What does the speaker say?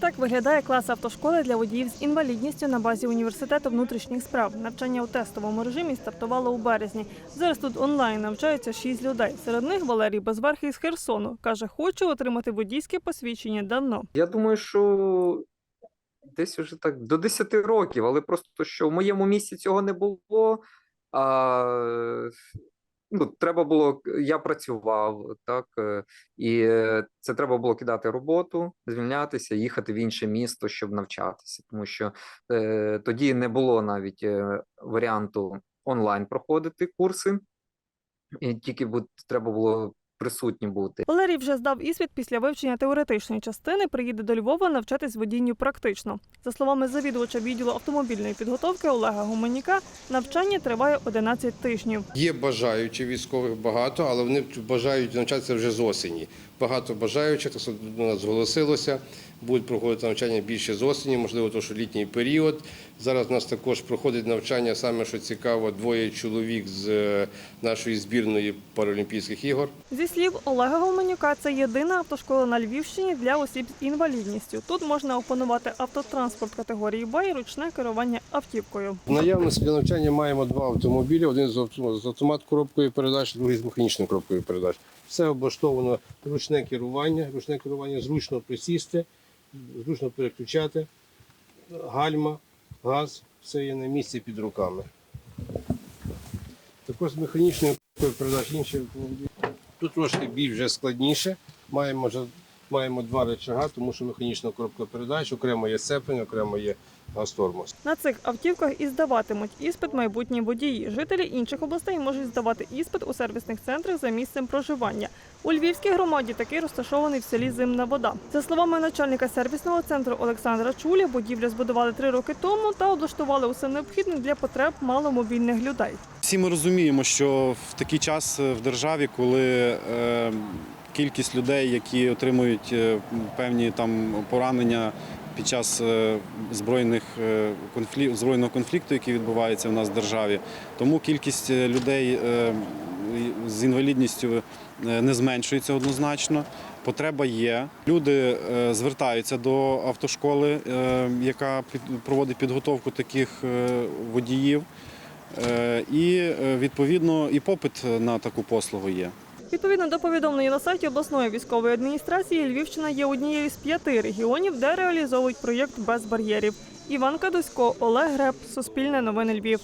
Так виглядає клас автошколи для водіїв з інвалідністю на базі університету внутрішніх справ. Навчання у тестовому режимі стартувало у березні. Зараз тут онлайн навчаються шість людей. Серед них Валерій Безверхий з Херсону каже, хоче отримати водійське посвідчення давно. Я думаю, що десь вже так до 10 років, але просто що в моєму місці цього не було. А, ну, треба було, я працював, так, е, і е, це треба було кидати роботу, звільнятися, їхати в інше місто, щоб навчатися, тому що е, тоді не було навіть е, варіанту онлайн проходити курси, і тільки треба було присутнім бути. Валерій вже здав іспит після вивчення теоретичної частини. Приїде до Львова навчатись водінню практично. За словами завідувача відділу автомобільної підготовки Олега Гуменюка, навчання триває 11 тижнів. Є бажаючі військових багато, але вони бажають навчатися вже з осені. Багато бажаючих так до нас зголосилося. Будуть проходити навчання більше з осені, можливо, то що літній період. Зараз у нас також проходить навчання, саме що цікаво, двоє чоловік з е, нашої збірної паралімпійських ігор. Зі слів Олега Гуменюка, це єдина автошкола на Львівщині для осіб з інвалідністю. Тут можна опанувати автотранспорт категорії Б і ручне керування автівкою. В наявності для навчання маємо два автомобілі: один з автомат коробкою передач, другий з механічною коробкою передач. Все облаштовано ручне керування, ручне керування зручно присісти, зручно переключати, гальма, газ, все є на місці під руками. Також з механічною коробкою передач інші автомобілі. Тут трошки більш вже складніше. Маємо, вже- маємо два рычага, тому що механічна коробка передач, окремо є сцеплення, окремо є газ-тормоз. На цих автівках і здаватимуть іспит майбутні водії. Жителі інших областей можуть здавати іспит у сервісних центрах за місцем проживання. У Львівській громаді такий розташований в селі Зимна вода. За словами начальника сервісного центру Олександра Чуля, будівлю збудували три роки тому та облаштували усе необхідне для потреб маломобільних людей. Всі ми розуміємо, що в такий час в державі, коли е, кількість людей, які отримують е, певні там поранення під час е, збройних е, збройного конфлікту, який відбувається в нас в державі, тому кількість е, людей е, з інвалідністю е, не зменшується однозначно. Потреба є. Люди е, звертаються до автошколи, е, яка проводить підготовку таких е, водіїв. Е, І е, відповідно і попит на таку послугу є. Відповідно до повідомлення на сайті обласної військової адміністрації, Львівщина є однією з п'яти регіонів, де реалізовують проєкт без бар'єрів. Іван Кадусько, Олег Греб, Суспільне новини Львів.